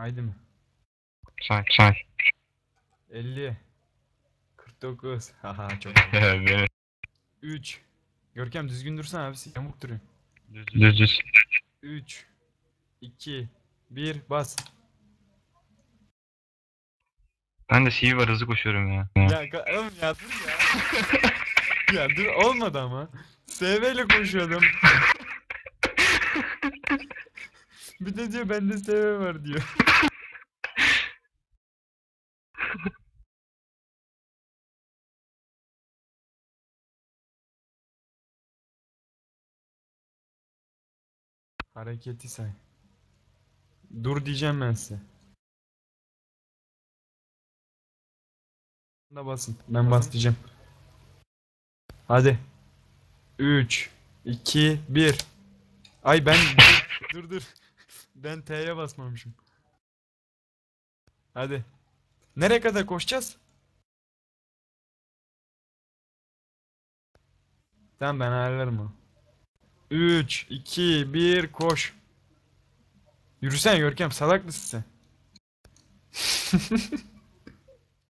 Haydi mi? Say say. 50 49 Haha çok Beni 3 Görkem düzgün dursana abi yamuk duruyor. Düz düz. 3 2 1 bas. Ben de CV var hızlı koşuyorum ya. Ya oğlum ya dur ya. Ya dur olmadı ama. SV ile konuşuyordum Bir de diyor bende SV var diyor Hareketi say. Dur diyeceğim ben size. Da basın. Ben bas diyeceğim. Hadi. 3 2 1 Ay ben dur dur. Ben T'ye basmamışım. Hadi. Nereye kadar koşacağız? Tamam ben ayarlarım onu. 3 2 1 koş. Yürüsene Görkem salak mısın sen?